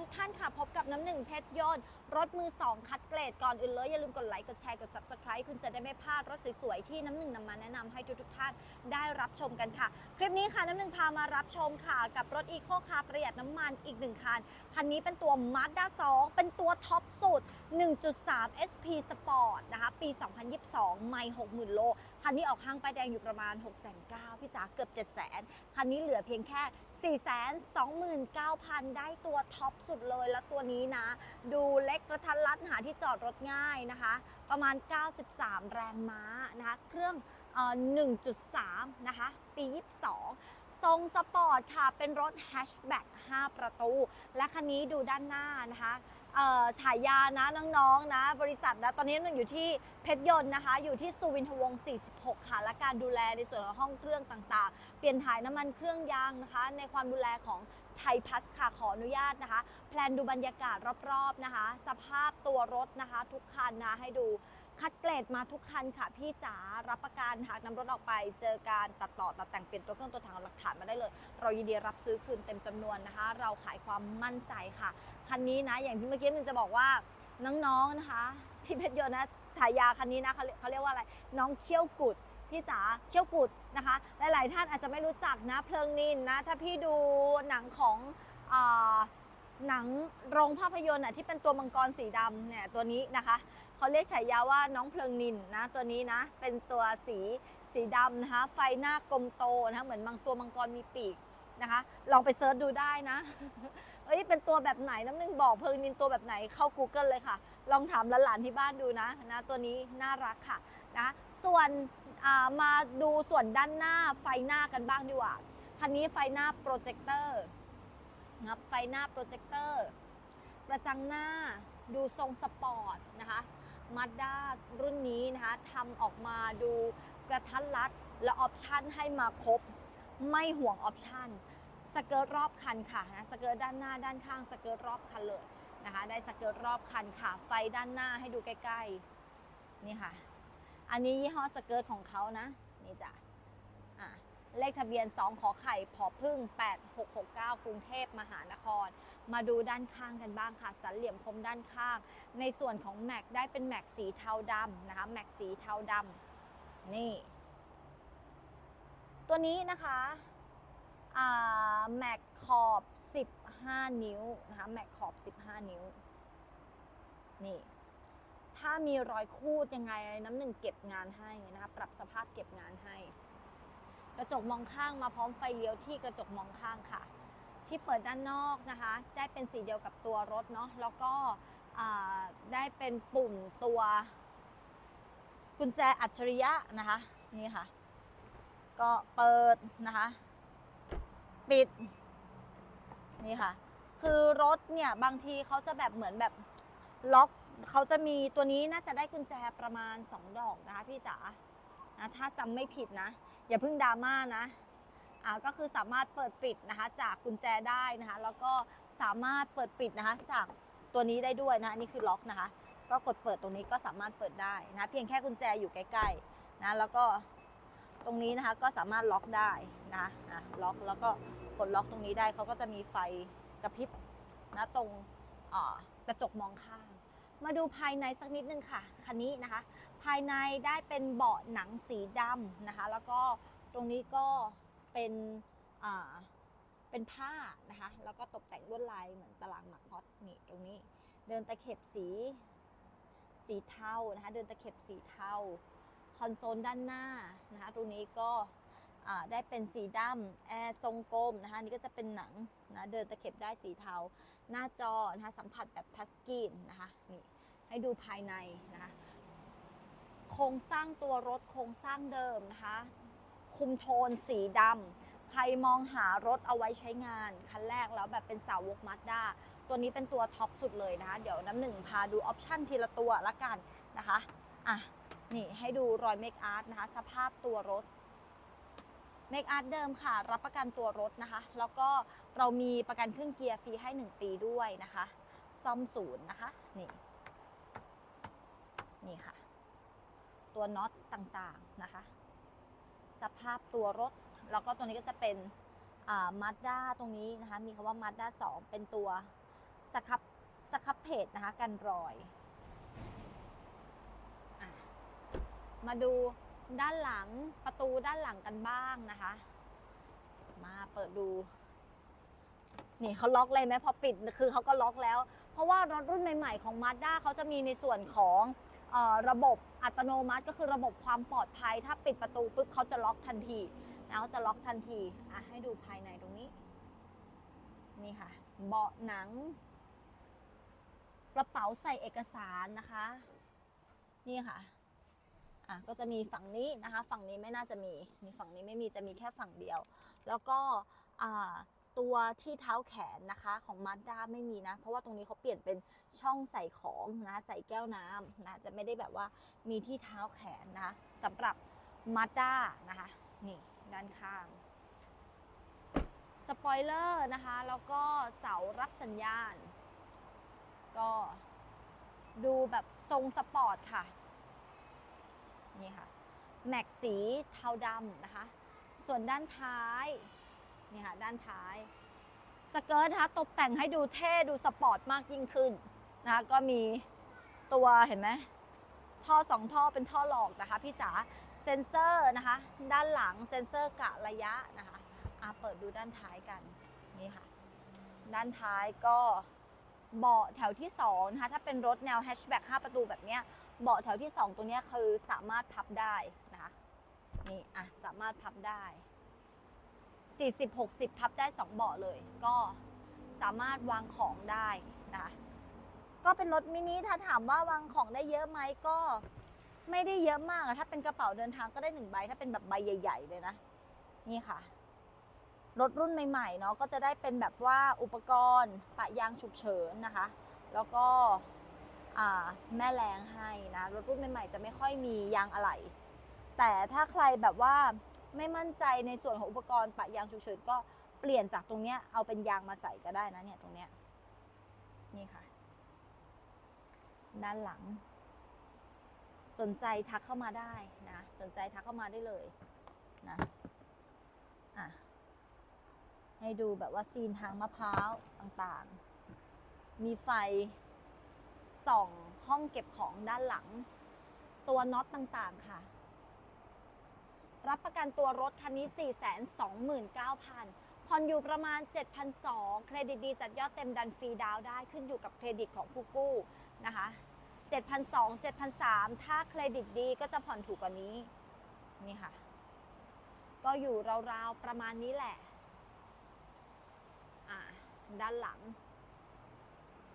ทุกท่านค่ะ พบกับน้ำหนึ่งเพชรยนต์รถมือ 2 คัดเกรดก่อนอื่นเลย อย่าลืมกดไลค์ กดแชร์ กด subscribe คุณจะได้ไม่พลาดรถสวยๆ ที่น้ำหนึ่งนำมาแนะนำให้ทุกทุกท่านได้รับชมกันค่ะ คลิปนี้ค่ะน้ำหนึ่งพามารับชมค่ะ กับรถอีโคคาร์ประหยัดน้ำมันอีกหนึ่งคัน คันนี้เป็นตัว Mazda 2 เป็นตัวท็อปสุด 1.3 SP Sport นะคะปี 2022 ไม่ 60,000 โล คันนี้ออกห้างไปแดงอยู่ประมาณ 6,900พี่จ๋าเกือบ700,000คันนี้เหลือเพียงแค่429,000 ได้ตัวท็อปสุดเลย แล้วตัวนี้นะ ดูเล็กกระทัดรัดหาที่จอดรถง่ายนะคะ ประมาณ 93 แรงม้านะคะ เครื่องเอ่อ1.3 นะคะ ปี 22 ทรงสปอร์ตค่ะ เป็นรถแฮชแบ็ก5 ประตู และคันนี้ดูด้านหน้านะคะฉายานะน้องๆนะบริษัทนะตอนนี้มันอยู่ที่เพชรยนต์นะคะ อยู่ที่สุวินทวงศ์46 ค่ะ และการดูแลในส่วนของห้องเครื่องต่างๆ เปลี่ยนถ่ายน้ำมันเครื่องยางนะคะ ในความดูแลของไทยพัสค่ะขออนุญาตนะคะ แพลนดูบรรยากาศรอบๆนะคะ สภาพตัวรถนะคะ ทุกคันนะให้ดู คัดเกรดมาทุกคันค่ะ พี่จ๋ารับประกันหากนำรถออกไป เจอการตัดต่อตัดแต่งเปลี่ยนตัวเครื่องตัวถังหลักฐานมาได้เลย เรายินดีรับซื้อคืนเต็มจำนวนนะคะ เราขายความมั่นใจค่ะ คันนี้นะ อย่างที่เมื่อกี้มันจะบอกว่าน้องๆนะคะ ที่เพชรยนต์นะฉายาคันนี้นะเขาเขาเรียกว่าอะไร น้องเขี้ยวกุดพี่จ๋าเขี้ยวกุดนะคะ หลายๆ ท่านอาจจะไม่รู้จักนะเพลิงนินนะ ถ้าพี่ดูหนังของอหนังโรงภาพยนตร์อะที่เป็นตัวมังกรสีดำเนี่ยตัวนี้นะคะ เขาเรียกฉายาว่าน้องเพลิงนินนะตัวนี้นะเป็นตัวสีสีดำนะคะ ไฟหน้ากลมโตนะคะเหมือนบางตัวมังกรมีปีกนะคะ ลองไปเซิร์ชดูได้นะเอ้ยเป็นตัวแบบไหนน้ำหนึ่งบอกเพลิงนินตัวแบบไหนเข้า Google เลยค่ะ ลองถามหลานๆที่บ้านดูนะนะตัวนี้น่ารักค่ะนะส่วนมาดูส่วนด้านหน้าไฟหน้ากันบ้างดีกว่าคันนี้ไฟหน้าโปรเจคเตอร์นะไฟหน้าโปรเจคเตอร์กระจังหน้าดูทรงสปอร์ตนะคะ มาด้ารุ่นนี้นะคะทำออกมาดูกระทัดรัดและออปชันให้มาครบ ไม่ห่วงออปชันสเกิร์ตรอบคันค่ะนะสเกิร์ตด้านหน้าด้านข้างสเกิร์ตรอบคันเลยนะคะ ได้สเกิร์ตรอบคันค่ะ ไฟด้านหน้าให้ดูใกล้ๆนี่ค่ะ อันนี้ยี่ห้อสเกิร์ตของเขานะนี่จ้ะอะเลขทะเบียน 2 ขอไข่ พอพึ่ง 8669 กรุงเทพมหานคร มาดูด้านข้างกันบ้างค่ะ สันเหลี่ยมคมด้านข้าง ในส่วนของแม็กได้เป็นแม็กสีเทาดำนะคะ แม็กสีเทาดำนี่ ตัวนี้นะคะแม็กขอบ 15 นิ้วนะคะแม็กขอบ 15 นิ้ว นี่ถ้ามีรอยคูดยังไงน้ำหนึ่งเก็บงานให้นะคะปรับสภาพเก็บงานให้ กระจกมองข้างมาพร้อมไฟเลี้ยวที่กระจกมองข้างค่ะ ที่เปิดด้านนอกนะคะ ได้เป็นสีเดียวกับตัวรถเนาะแล้วก็ได้เป็นปุ่มตัวกุญแจอัจฉริยะนะคะนี่ค่ะ ก็เปิดนะคะ ปิดนี่ค่ะ คือรถเนี่ยบางทีเขาจะแบบเหมือนแบบล็อกเขาจะมีตัวนี้น่าจะได้กุญแจประมาณ 2 ดอกนะคะพี่จ๋านะถ้าจำไม่ผิดนะ อย่าเพิ่งดราม่านะ ก็คือสามารถเปิดปิดนะคะจากกุญแจได้นะคะแล้วก็สามารถเปิดปิดนะคะจากตัวนี้ได้ด้วยนะอันนี่คือล็อกนะคะ ก็กดเปิดตรงนี้ก็สามารถเปิดได้นะเพียงแค่กุญแจอยู่ใกล้ๆนะแล้วก็ตรงนี้นะคะก็สามารถล็อกได้นะะล็อกแล้วก็กดล็อกตรงนี้ได้เขาก็จะมีไฟกระพริบนะตรงกระจกมองข้างมาดูภายในสักนิดนึงค่ะคันนี้นะคะ ภายในได้เป็นเบาะหนังสีดำนะคะ แล้วก็ตรงนี้ก็ เป็นเป็นผ้านะคะแล้วก็ตกแต่งลวดลายเหมือนตารางหมักฮอตนี่ตรงนี้ เดินตะเข็บสีสีเทานะคะเดินตะเข็บสีเทาคอนโซลด้านหน้านะคะตรงนี้ก็ได้เป็นสีดำแอร์ทรงกลมนะคะนนี่ก็จะเป็นหนังนะเดินตะเข็บได้สีเทา หน้าจอนะคะสัมผัสแบบทัชสกรีนนะคะนี่ให้ดูภายในนะคะโครงสร้างตัวรถโครงสร้างเดิมนะคะ คุมโทนสีดำใครมองหารถเอาไว้ใช้งาน คันแรกแล้วแบบเป็นสาวกมาสด้าตัวนี้เป็นตัวท็อปสุดเลยนะคะ เดี๋ยวน้ำหนึ่งพาดูออปชั่นทีละตัวละกันนะคะอะนี่ให้ดูรอยเมคอาร์ตนะคะ สภาพตัวรถเมคอาร์ตเดิมค่ะ รับประกันตัวรถนะคะ แล้วก็เรามีประกันเครื่องเกียร์ฟรีให้ 1 ปีด้วยนะคะ ซ่อมศูนย์นะคะ นี่ นี่ค่ะ ตัวน็อตต่างๆนะคะ สภาพตัวรถ แล้วก็ตัวนี้ก็จะเป็นมาสด้าตรงนี้นะคะ มีคำว่ามาสด้า2เป็นตัวสครับสครับเพจนะคะ กันรอยอมาดูด้านหลังประตูด้านหลังกันบ้างนะคะ มาเปิดดู นี่เขาล็อกเลยไหมพอปิดคือเขาก็ล็อกแล้ว เพราะว่ารถรุ่นใหม่ ๆ ของ Mazda เขาจะมีในส่วนของ ระบบอัตโนมัติก็คือระบบความปลอดภัย ถ้าปิดประตูปุ๊บเขาจะล็อกทันทีแล้วจะล็อกทันทีอะให้ดูภายในตรงนี้ นี่ค่ะ เบาะหนังกระเป๋าใส่เอกสารนะคะ นี่ค่ะอะก็จะมีฝั่งนี้นะคะ ฝั่งนี้ไม่น่าจะมีนี่ฝั่งนี้ไม่มีจะมีแค่ฝั่งเดียว แล้วก็อ่า ตัวที่เท้าแขนนะคะของมาด้าไม่มีนะ เพราะว่าตรงนี้เขาเปลี่ยนเป็นช่องใส่ของนะใส่แก้วน้ำนะจะไม่ได้แบบว่ามีที่เท้าแขนนะสำหรับมาด้านะคะนี่ด้านข้างสปอยเลอร์นะคะ แล้วก็เสารับสัญญาณ ก็ดูแบบทรงสปอร์ตค่ะ นี่ค่ะ แม็กสีเทาดำนะคะ ส่วนด้านท้าย นี่ค่ะด้านท้ายสเกิร์ตนะคะตกแต่งให้ดูเท่ดูสปอร์ตมากยิ่งขึ้นนะคะก็มีตัวเห็นไหมท่อสองท่อเป็นท่อหลอกนะคะพี่จ๋าเซนเซอร์นะคะ ด้านหลังเซนเซอร์กะระยะนะคะอะเปิดดูด้านท้ายกันนี่ค่ะ ด้านท้ายก็เบาะแถวที่2นะคะถ้าเป็นรถแนวแฮชแบ็ก5ประตูแบบเนี้ยเบาะแถวที่ 2 ตัวเนี้ยคือสามารถพับได้นะคะนี่อะสามารถพับได้ 40 60 พับได้ 2 เบาะเลย ก็สามารถวางของได้นะก็เป็นรถมินิถ้าถามว่าวางของได้เยอะไหมก็ไม่ได้เยอะมากอะถ้าเป็นกระเป๋าเดินทางก็ได้หนึ่งใบ ถ้าเป็นแบบใบใหญ่ ๆ เลยนะ นี่ค่ะ รถรุ่นใหม่ๆเนาะก็จะได้เป็นแบบว่าอุปกรณ์ปะยางฉุกเฉินนะคะ แล้วก็แม่แรงให้นะ รถรุ่นใหม่ๆจะไม่ค่อยมียางอะไหล่แต่ถ้าใครแบบว่า ไม่มั่นใจในส่วนของอุปกรณ์ปะยางฉุกเฉินก็เปลี่ยนจากตรงเนี้ยเอาเป็นยางมาใส่ก็ได้นะเนี่ยตรงเนี้ยนี่ค่ะ ด้านหลัง สนใจทักเข้ามาได้นะ สนใจทักเข้ามาได้เลยนะอะให้ดูแบบว่าซีนทางมะพร้าวต่างๆ มีไฟส่องห้องเก็บของด้านหลัง ตัวน็อตต่างๆค่ะ รับประกันตัวรถคันนี้ 429,000ผ่อนอยู่ประมาณ 7,200 เครดิตดีจัดยอดเต็มดันฟรีดาวได้ขึ้นอยู่กับเครดิตของผู้กู้นะคะ7,200 7,300 ถ้าเครดิตดีก็จะผ่อนถูกกว่านี้ นี่ค่ะ ก็อยู่ราวๆ ประมาณนี้แหละ อ่า ด้านหลัง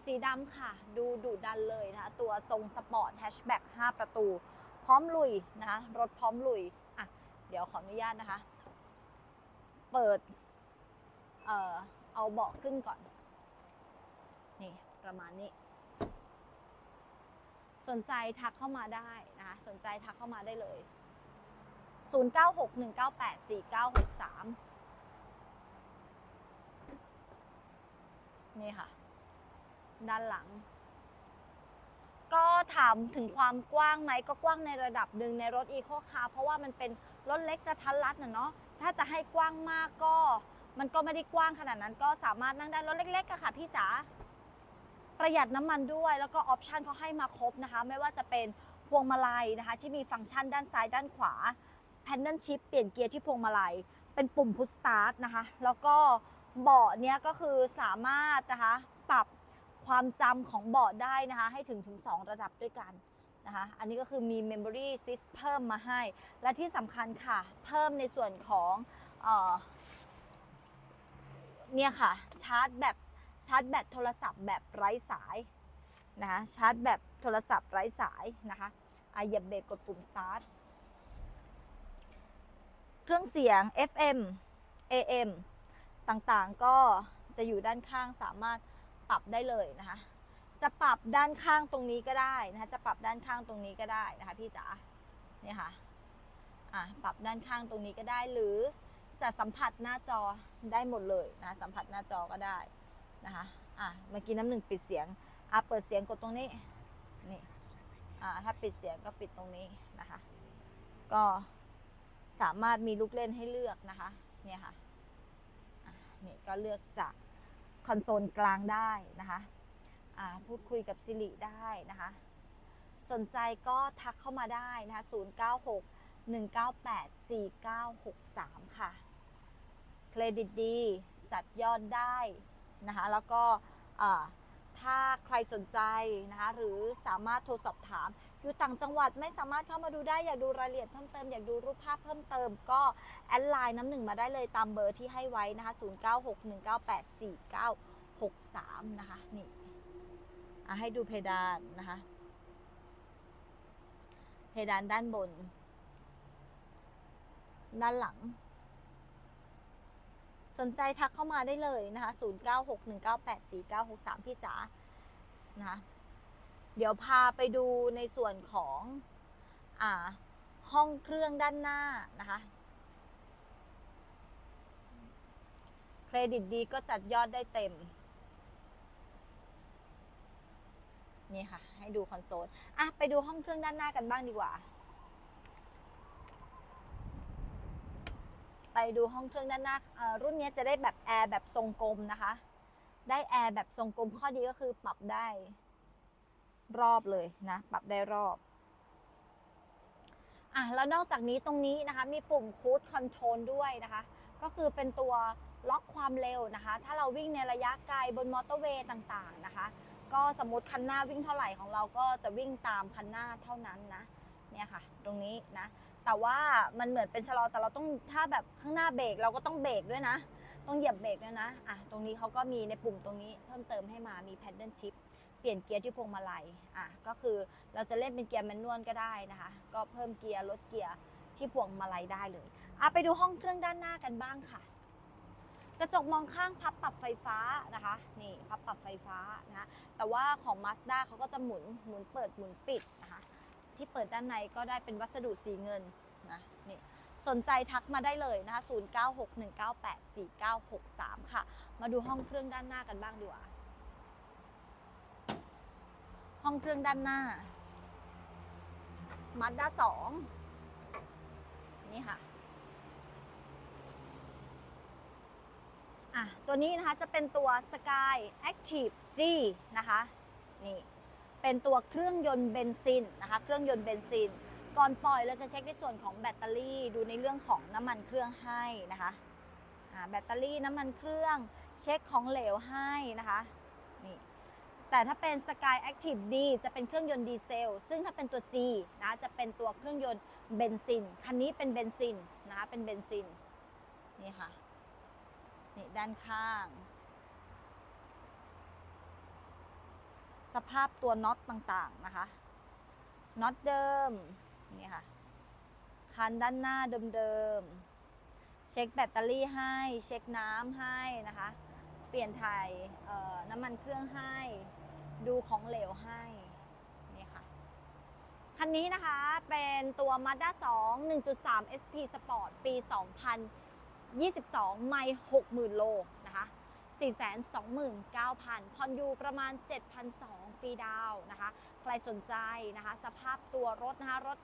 สีดำค่ะ ดูดุดันเลยนะคะ ตัวทรงสปอร์ตแฮชแบ็ก5ประตู พร้อมลุยนะะรถพร้อมลุย เดี๋ยวขออนุญาตนะคะ เปิด เอ่อ เอาเบาะขึ้นก่อน นี่ประมาณนี้ สนใจทักเข้ามาได้นะคะสนใจทักเข้ามาได้เลย 0961984963 นี่ค่ะ ด้านหลัง ก็ถามถึงความกว้างไหมก็กว้างในระดับหนึ่งในรถอีโคคาร์เพราะว่ามันเป็นรถเล็กกระทัดรัดนะเนาะถ้าจะให้กว้างมากก็ มันก็ไม่ได้กว้างขนาดนั้นก็สามารถนั่งได้รถเล็กๆอะค่ะพี่จ๋าประหยัดน้ำมันด้วยแล้วก็ออปชันเขาให้มาครบนะคะ ไม่ว่าจะเป็นพวงมาลัยนะคะ ที่มีฟังก์ชันด้านซ้ายด้านขวาแพนเดิลชิพเปลี่ยนเกียร์ที่พวงมาลัย เป็นปุ่มพุชสตาร์ทนะคะ แล้วก็เบาะเนี้ยก็คือสามารถนะคะ ปรับ ความจำของเบาะได้นะคะ ให้ถึงถึง 2 ระดับด้วยกันนะคะ อันนี้ก็คือมี Memory Assist เพิ่มมาให้ และที่สำคัญค่ะ เพิ่มในส่วนของเออเนี่ยค่ะ ชาร์จแบบชาร์จแบตโทรศัพท์แบบไร้สายนะคะชาร์จแบบโทรศัพท์ไร้สายนะคะอะเหยียบเบรกกดปุ่ม start เครื่องเสียง FM AM ต่างๆ ก็จะอยู่ด้านข้างสามารถ ปรับได้เลยนะคะ จะปรับด้านข้างตรงนี้ก็ได้นะคะ จะปรับด้านข้างตรงนี้ก็ได้นะคะพี่จ๋าเนี่ยค่ะอะปรับด้านข้างตรงนี้ก็ได้หรือจะสัมผัสหน้าจอได้หมดเลยนะสัมผัสหน้าจอก็ได้นะคะอะเมื่อกี้น้ำหนึ่งปิดเสียงอะเปิดเสียงกดตรงนี้นี่อ่าถ้าปิดเสียงก็ปิดตรงนี้นะคะ ก็สามารถมีลูกเล่นให้เลือกนะคะ เนี่ยค่ะะนี่ก็เลือกจาก คอนโซลกลางได้นะคะพูดคุยกับสิริได้นะคะ สนใจก็ทักเข้ามาได้นะคะ 096 198 4963 ค่ะ เครดิตดี จัดยอดได้นะคะ แล้วก็ถ้าใครสนใจนะคะ หรือสามารถโทรสอบถาม อยู่ต่างจังหวัดไม่สามารถเข้ามาดูได้อยากดูรายละเอียดเพิ่มเติมอยากดูรูปภาพเพิ่มเติมก็แอดไลน์น้ำหนึ่งมาได้เลยตามเบอร์ที่ให้ไว้นะคะ 0961984963 นะคะนี่ให้ดูเพดานนะคะ เพดานด้านบน ด้านหลัง สนใจทักเข้ามาได้เลยนะคะ 0961984963 พี่จ๋านะคะ เดี๋ยวพาไปดูในส่วนของอ่าห้องเครื่องด้านหน้านะคะ เครดิตดีก็จัดยอดได้เต็ม นี่ค่ะ ให้ดูคอนโซลอะไปดูห้องเครื่องด้านหน้ากันบ้างดีกว่า ไปดูห้องเครื่องด้านหน้า รุ่นนี้จะได้แบบแอร์แบบทรงกลมนะคะ ได้แอร์แบบทรงกลมข้อดีก็คือปรับได้ รอบเลยนะ ปรับได้รอบอะแล้วนอกจากนี้ตรงนี้นะคะ มีปุ่มคูดคอนโทรลด้วยนะคะ ก็คือเป็นตัวล็อกความเร็วนะคะ ถ้าเราวิ่งในระยะไกลบนมอเตอร์เวย์ต่างๆนะคะ ก็สมมติคันหน้าวิ่งเท่าไหร่ของเราก็จะวิ่งตามคันหน้าเท่านั้นนะ เนี่ยค่ะ ตรงนี้นะ แต่ว่ามันเหมือนเป็นชะลอแต่เราต้องถ้าแบบข้างหน้าเบรกเราก็ต้องเบรกด้วยนะ ต้องเหยียบเบรกด้วยนะ อะ ตรงนี้เขาก็มีในปุ่มตรงนี้เพิ่มเติมให้มา มี paddle shift เปลี่ยนเกียร์ที่พวงมาลัยอะก็คือเราจะเล่นเป็นเกียร์แมนนวลก็ได้นะคะ ก็เพิ่มเกียร์ลดเกียร์ที่พวงมาลัยได้เลยอะไปดูห้องเครื่องด้านหน้ากันบ้างค่ะ กระจกมองข้างพับปรับไฟฟ้านะคะนี่พับปรับไฟฟ้านะะแต่ว่าของ Mazda เขาก็จะหมุนหมุนเปิดหมุนปิดนะคะที่เปิดด้านในก็ได้เป็นวัสดุสีเงินนะนี่สนใจทักมาได้เลยนะคะ 0961984963 ค่ะ มาดูห้องเครื่องด้านหน้ากันบ้างดีกว่า ห้องเครื่องด้านหน้า Mazda 2นี่ค่ะอะ ตัวนี้นะคะจะเป็นตัว Sky Active G นะคะนี่เป็นตัวเครื่องยนต์เบนซินนะคะ เครื่องยนต์เบนซิน ก่อนปล่อยเราจะเช็คในส่วนของแบตเตอรี่ดูในเรื่องของน้ำมันเครื่องให้นะคะอ่าแบตเตอรี่น้ำมันเครื่อง เช็คของเหลวให้นะคะ แต่ถ้าเป็น Sky Active D จะเป็นเครื่องยนต์ดีเซล ซึ่งถ้าเป็นตัว G นะจะเป็นตัวเครื่องยนต์เบนซิน คันนี้เป็นเบนซินนะคะเป็นเบนซิน นี่ค่ะ นี่ด้านข้าง สภาพตัวน็อตต่างๆนะคะ น็อตเดิม นี่ค่ะ คันด้านหน้าเดิมๆ เช็คแบตเตอรี่ให้ เช็คน้ำให้นะคะ เปลี่ยนถ่ายน้ำมันเครื่องให้ ดูของเหลวให้นี่ค่ะ คันนี้นะคะเป็นตัว Mazda 2 1.3 SP Sport ปี 2022 ไม่ 60,000 โลนะคะ429,000 ผ่อนอยู่ประมาณ 7,200ฟรีดาวนะคะ ใครสนใจนะคะ สภาพตัวรถนะคะ รถ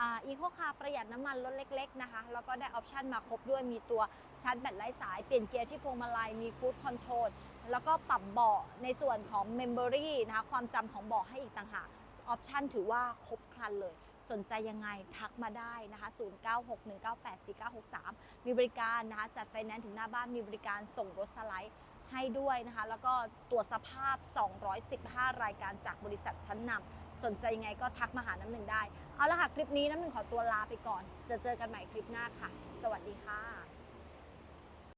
อีโคคาร์ประหยัดน้ำมันรถเล็ก ๆ นะคะ แล้วก็ได้ออปชันมาครบด้วยมีตัวชาร์จแบตไร้สาย เปลี่ยนเกียร์ที่พวงมาลัยมีคูดคอนโทรล แล้วก็ปรับเบาะในส่วนของเมมโมรีนะคะความจำของเบาะให้อีกต่างหากออปชันถือว่าครบครันเลย สนใจยังไงทักมาได้นะคะ 0961984963 มีบริการนะคะ จัดไฟแนนซ์ถึงหน้าบ้านมีบริการส่งรถสไลด์ให้ด้วยนะคะ แล้วก็ตรวจสภาพ 215 รายการจากบริษัทชั้นนำสนใจยังไงก็ทักมาหาน้ำหนึ่งได้ เอาละค่ะ คลิปนี้น้ำหนึ่งขอตัวลาไปก่อน จะเจอกันใหม่คลิปหน้าค่ะ สวัสดีค่ะ